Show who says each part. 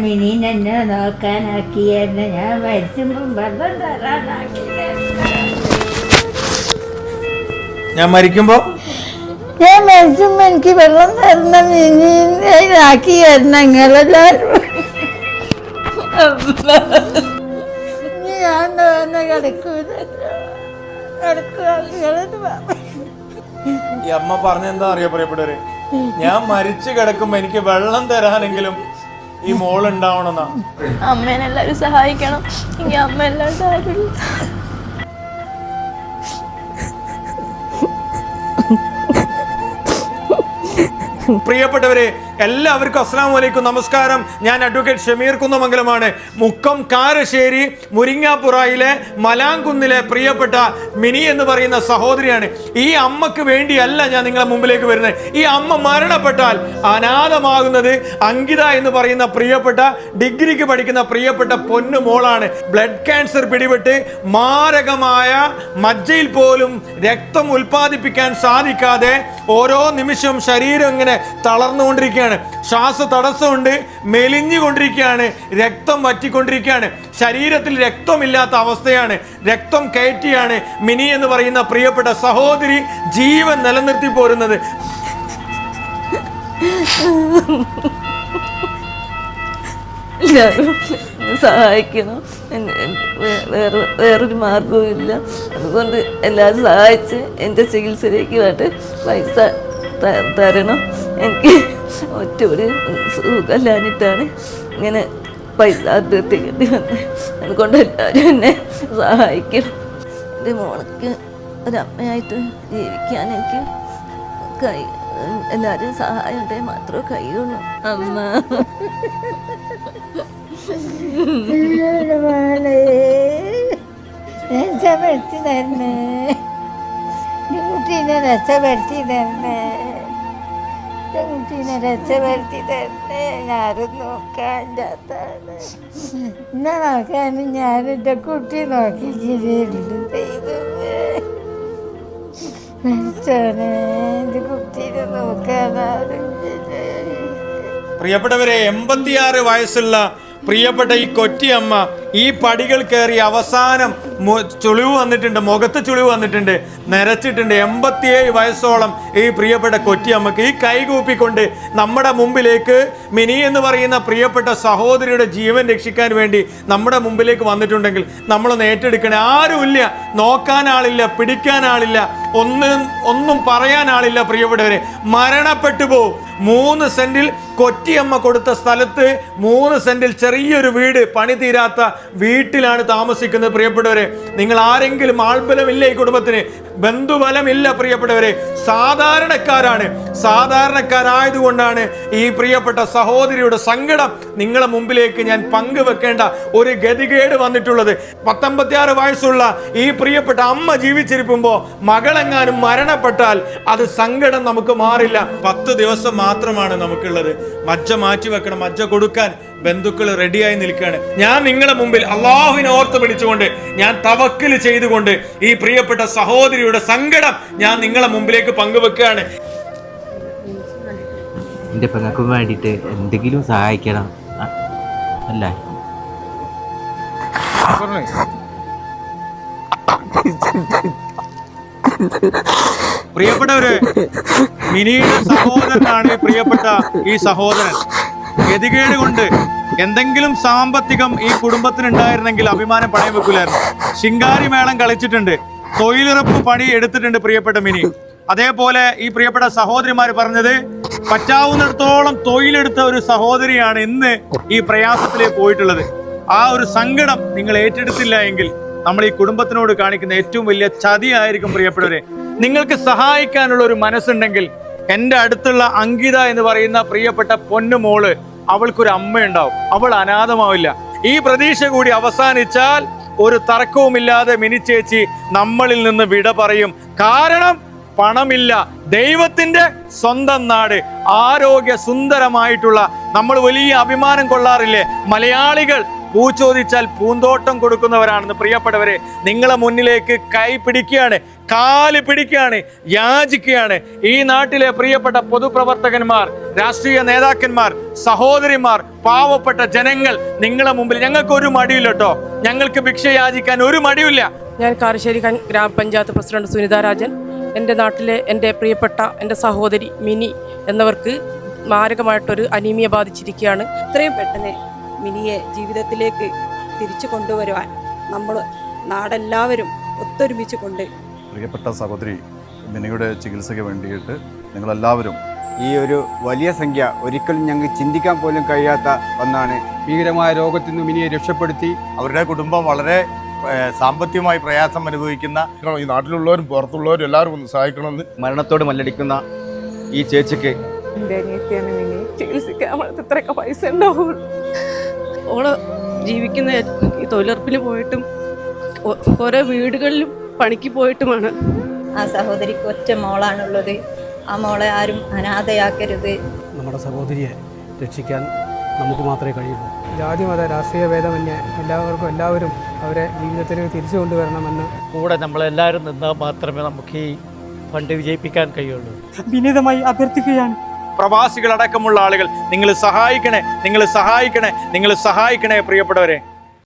Speaker 1: മിനീനെ എന്നെ നോക്കാനാക്കിയെന്ന് ഞാൻ മരിച്ചുമ്പം വെള്ളം തരാനാക്കിയത്
Speaker 2: ഞാൻ മരിക്കുമ്പോ?
Speaker 1: ഞാൻ മരിച്ചുമ്പോ എനിക്ക് വെള്ളം തരുന്ന മിനീനെ ആക്കി തരണം നിങ്ങളെല്ലാരും. ഞാൻ തന്നെ കിടക്കൂല
Speaker 2: ഈ അമ്മ പറഞ്ഞെന്താ അറിയാ അറിയോ ഞാൻ മരിച്ചു കിടക്കുമ്പോ എനിക്ക് വെള്ളം തരാനെങ്കിലും ഈ മോൾ ഉണ്ടാവണമെന്നാ
Speaker 3: അമ്മേനെ എല്ലാവരും സഹായിക്കണം എങ്കിൽ അമ്മ എല്ലാവരും
Speaker 2: പ്രിയപ്പെട്ടവരെ എല്ലാവർക്കും അസ്സാം വലൈക്കും നമസ്കാരം. ഞാൻ അഡ്വക്കേറ്റ് ഷമീർ കുന്നമംഗലമാണ്. മുക്കം കാരശ്ശേരി മുരിങ്ങാപ്പുറയിലെ മലാങ്കുന്നിലെ പ്രിയപ്പെട്ട മിനി എന്ന് പറയുന്ന സഹോദരിയാണ്. ഈ അമ്മയ്ക്ക് വേണ്ടിയല്ല ഞാൻ നിങ്ങളെ മുമ്പിലേക്ക് വരുന്നത്. ഈ അമ്മ മരണപ്പെട്ടാൽ അനാഥമാകുന്നത് അങ്കിത എന്ന് പറയുന്ന പ്രിയപ്പെട്ട ഡിഗ്രിക്ക് പഠിക്കുന്ന പ്രിയപ്പെട്ട പൊന്നു മോളാണ്. ബ്ലഡ് ക്യാൻസർ പിടിപെട്ട് മാരകമായ മജ്ജയിൽ പോലും രക്തം ഉൽപ്പാദിപ്പിക്കാൻ സാധിക്കാതെ ഓരോ നിമിഷം ശരീരം ഇങ്ങനെ തളർന്നുകൊണ്ടിരിക്കുകയാണ്. ശ്വാസ തടസ്സമുണ്ട് മെലിഞ്ഞുകൊണ്ടിരിക്കുകയാണ് രക്തം വറ്റിക്കൊണ്ടിരിക്കുകയാണ്. ശരീരത്തിൽ രക്തമില്ലാത്ത അവസ്ഥയാണ്. രക്തം കയറ്റിയാണ് മിനി എന്ന് പറയുന്ന പ്രിയപ്പെട്ട സഹോദരി ജീവൻ നിലനിർത്തി പോരുന്നത്.
Speaker 3: സഹായിക്കണം വേറെ വേറൊരു മാർഗവും ഇല്ല. അതുകൊണ്ട് എല്ലാവരും സഹായിച്ച് എന്റെ ചികിത്സയിലേക്ക് വേണ്ട പൈസ തരണം. എനിക്ക് ഒറ്റ ഒരു സുഖമില്ലാഞ്ഞിട്ടാണ് ഇങ്ങനെ പൈസ അഭ്യർത്ഥിക്കേണ്ടി വന്നത് അതുകൊണ്ട് എല്ലാവരും എന്നെ സഹായിക്കണം. എന്റെ മോൾക്ക് ഒരമ്മയായിട്ട് ജീവിക്കാൻ എനിക്ക് കൈ എല്ലാവരും സഹായം ഉണ്ടെങ്കിൽ മാത്രമേ കഴിയുള്ളൂ. അമ്മ.
Speaker 1: രക്ഷപ്പെടുത്തി തരണേ ഡ്യൂട്ടിനെ രക്ഷപ്പെടുത്തി തരണേ നോക്കാൻ നോക്കാനും? ഞാൻ എന്റെ കുട്ടി നോക്കിക്കില്ലുണ്ട് ദൈവമേ
Speaker 2: പ്രിയപ്പെട്ടവരെ എൺപത്തിയാറ് വയസ്സുള്ള പ്രിയപ്പെട്ട ഈ കൊറ്റിയമ്മ ഈ പടികൾ കയറി അവസാനം ചുളിവ് വന്നിട്ടുണ്ട് മുഖത്ത് ചുളിവ് വന്നിട്ടുണ്ട് നിരച്ചിട്ടുണ്ട്. എൺപത്തിയേഴ് വയസ്സോളം ഈ പ്രിയപ്പെട്ട കൊറ്റിയമ്മക്ക് ഈ കൈകൂപ്പിക്കൊണ്ട് നമ്മുടെ മുമ്പിലേക്ക് മിനി എന്ന് പറയുന്ന പ്രിയപ്പെട്ട സഹോദരിയുടെ ജീവൻ രക്ഷിക്കാൻ വേണ്ടി നമ്മുടെ മുമ്പിലേക്ക് വന്നിട്ടുണ്ടെങ്കിൽ നമ്മളൊന്ന് ഏറ്റെടുക്കണേ. ആരുമില്ല നോക്കാൻ ആളില്ല പിടിക്കാൻ ആളില്ല ഒന്നും ഒന്നും പറയാൻ ആളില്ല പ്രിയപ്പെട്ടവരെ. മരണപ്പെട്ടു പോവും. മൂന്ന് സെന്റിൽ കൊറ്റിയമ്മ കൊടുത്ത സ്ഥലത്ത് മൂന്ന് സെന്റിൽ ചെറിയൊരു വീട് പണി തീരാത്ത വീട്ടിലാണ് താമസിക്കുന്നത്. പ്രിയപ്പെട്ടവരെ നിങ്ങൾ ആരെങ്കിലും ആൾബലമില്ല ഈ കുടുംബത്തിന് ബന്ധുബലമില്ല പ്രിയപ്പെട്ടവരെ സാധാരണക്കാരാണ്. സാധാരണക്കാരായതുകൊണ്ടാണ് ഈ പ്രിയപ്പെട്ട സഹോദരിയുടെ സങ്കടം നിങ്ങളെ മുമ്പിലേക്ക് ഞാൻ പങ്കുവെക്കേണ്ട ഒരു ഗതികേട് വന്നിട്ടുള്ളത്. പത്തൊമ്പത്തിയാറ് വയസ്സുള്ള ഈ പ്രിയപ്പെട്ട അമ്മ ജീവിച്ചിരിക്കുമ്പോൾ മകളെങ്ങാനും മരണപ്പെട്ടാൽ അത് സങ്കടം നമുക്ക് മാറില്ല. പത്ത് ദിവസം മാത്രമാണ് നമുക്കുള്ളത്. മജ്ജ മാറ്റി വെക്കണം മജ്ജ കൊടുക്കാൻ ബന്ധുക്കൾ റെഡിയായി നിൽക്കുകയാണ്. ഞാൻ നിങ്ങളുടെ മുമ്പിൽ അള്ളാഹുവിനെ ഓർത്ത് പിടിച്ചുകൊണ്ട് ഞാൻ തവക്കിൽ ചെയ്തുകൊണ്ട് ഈ പ്രിയപ്പെട്ട സഹോദരിയുടെ സങ്കടം ഞാൻ നിങ്ങളെ മുമ്പിലേക്ക് പങ്കുവെക്കുകയാണ്.
Speaker 4: എന്റെ പെങ്ങൾക്കും വേണ്ടിയിട്ട് എന്തെങ്കിലും സഹായിക്കണം. അല്ല. അല്ലേ
Speaker 2: പ്രിയപ്പെട്ടവര് മിനിയുടെ സഹോദരനാണ് പ്രിയപ്പെട്ട ഈ സഹോദരൻ. ഗതികേട് കൊണ്ട് എന്തെങ്കിലും സാമ്പത്തികം ഈ കുടുംബത്തിന് ഉണ്ടായിരുന്നെങ്കിൽ അഭിമാനം പണയം വെക്കൂലായിരുന്നു. ശിങ്കാരി മേളം കളിച്ചിട്ടുണ്ട്. തൊഴിലുറപ്പ് പണി എടുത്തിട്ടുണ്ട് പ്രിയപ്പെട്ട മിനി. അതേപോലെ ഈ പ്രിയപ്പെട്ട സഹോദരിമാർ പറഞ്ഞത് പറ്റാവുന്നിടത്തോളം തൊഴിലെടുത്ത ഒരു സഹോദരിയാണ് ഇന്ന് ഈ പ്രയാസത്തിലേക്ക് പോയിട്ടുള്ളത്. ആ ഒരു സങ്കടം നിങ്ങൾ ഏറ്റെടുത്തില്ല എങ്കിൽ നമ്മൾ ഈ കുടുംബത്തിനോട് കാണിക്കുന്ന ഏറ്റവും വലിയ ചതിയായിരിക്കും പ്രിയപ്പെട്ടവരെ. നിങ്ങൾക്ക് സഹായിക്കാനുള്ള ഒരു മനസ്സുണ്ടെങ്കിൽ എന്റെ അടുത്തുള്ള അങ്കിത എന്ന് പറയുന്ന പ്രിയപ്പെട്ട പൊന്നുമോൾ അവൾക്കൊരു അമ്മയുണ്ടാവും. അവൾ അനാഥമാവില്ല. ഈ പ്രതീക്ഷ കൂടി അവസാനിച്ചാൽ ഒരു തർക്കവുമില്ലാതെ മിനിച്ചേച്ചി നമ്മളിൽ നിന്ന് വിട പറയും. കാരണം പണമില്ല. ദൈവത്തിന്റെ സ്വന്തം നാട്. ആരോഗ്യ സുന്ദരമായിട്ടുള്ള നമ്മൾ വലിയ അഭിമാനം കൊള്ളാറില്ലേ? മലയാളികൾ പൂ ചോദിച്ചാൽ പൂന്തോട്ടം കൊടുക്കുന്നവരാണെന്ന് പ്രിയപ്പെട്ടവരെ നിങ്ങളെ മുന്നിലേക്ക് കൈ പിടിക്കുകയാണ് കാൽ പിടിക്കുകയാണ് യാചിക്കുകയാണ്. ഈ നാട്ടിലെ പ്രിയപ്പെട്ട പൊതുപ്രവർത്തകന്മാർ രാഷ്ട്രീയ നേതാക്കന്മാർ സഹോദരിമാർ പാവപ്പെട്ട ജനങ്ങൾ നിങ്ങളെ മുമ്പിൽ ഞങ്ങൾക്ക് ഒരു മടിയില്ല കേട്ടോ. ഞങ്ങൾക്ക് ഭിക്ഷ യാചിക്കാൻ ഒരു മടിയില്ല
Speaker 5: ഞാൻ കാരശ്ശേരി ഗ്രാമപഞ്ചായത്ത് പ്രസിഡന്റ് സുനിത രാജൻ എന്റെ നാട്ടിലെ എന്റെ പ്രിയപ്പെട്ട എന്റെ സഹോദരി മിനി എന്നവർക്ക് മാരകമായിട്ടൊരു അനീമിയ ബാധിച്ചിരിക്കുകയാണ്.
Speaker 6: ഇത്രയും പെട്ടെന്ന് മിനിയെ ജീവിതത്തിലേക്ക് തിരിച്ചു കൊണ്ടുവരുവാൻ നമ്മൾ നാടെല്ലാവരും ഒത്തൊരുമിച്ച് കൊണ്ട്
Speaker 7: പ്രിയപ്പെട്ട സഹോദരി മിനിയുടെ ചികിത്സയ്ക്ക് വേണ്ടിയിട്ട് നിങ്ങളെല്ലാവരും
Speaker 8: ഈ ഒരു വലിയ സംഖ്യ ഒരിക്കലും ഞങ്ങൾക്ക് ചിന്തിക്കാൻ പോലും കഴിയാത്ത ഒന്നാണ്.
Speaker 9: ഭീകരമായ രോഗത്തിൽ നിന്ന് മിനിയെ രക്ഷപ്പെടുത്തി
Speaker 10: അവരുടെ കുടുംബം വളരെ സാമ്പത്തികമായി പ്രയാസം അനുഭവിക്കുന്ന
Speaker 11: ഈ നാട്ടിലുള്ളവരും പുറത്തുള്ളവരും എല്ലാവരും ഒന്ന് സഹായിക്കണമെന്ന്
Speaker 8: മരണത്തോട് മല്ലടിക്കുന്ന ഈ ചേച്ചിക്ക്
Speaker 6: എന്റെ അനിയത്തിയാണ് മിനി. ചികിത്സിക്കാൻ പൈസ ഉണ്ടാവുള്ളൂ. ഓൾ ജീവിക്കുന്ന ഈ തൊഴിലുറപ്പിന് പോയിട്ടും ഓരോ വീടുകളിലും പണിക്ക് പോയിട്ടുമാണ്.
Speaker 1: ആ സഹോദരിക്ക് ഒറ്റ മോളാണുള്ളത്. ആ മോളെ ആരും അനാഥയാക്കരുത്.
Speaker 9: നമ്മുടെ സഹോദരിയെ രക്ഷിക്കാൻ നമുക്ക് മാത്രമേ കഴിയുള്ളൂ. ജാതി മത രാഷ്ട്രീയ ഭേദമന്യേ എല്ലാവർക്കും എല്ലാവരും അവരെ ജീവിതത്തിലേക്ക് തിരിച്ചു കൊണ്ടുവരണമെന്ന്
Speaker 12: കൂടെ നമ്മളെല്ലാവരും നിന്നാൽ മാത്രമേ നമുക്ക് ഈ ഫണ്ട് വിജയിപ്പിക്കാൻ കഴിയുള്ളൂ.
Speaker 9: വിനീതമായി അഭ്യർത്ഥിക്കുകയാണ്.
Speaker 2: പ്രവാസികളടക്കമുള്ള ആളുകൾ. നിങ്ങൾ സഹായിക്കണേ നിങ്ങൾ സഹായിക്കണേ നിങ്ങൾ സഹായിക്കണേ പ്രിയപ്പെട്ടവരെ.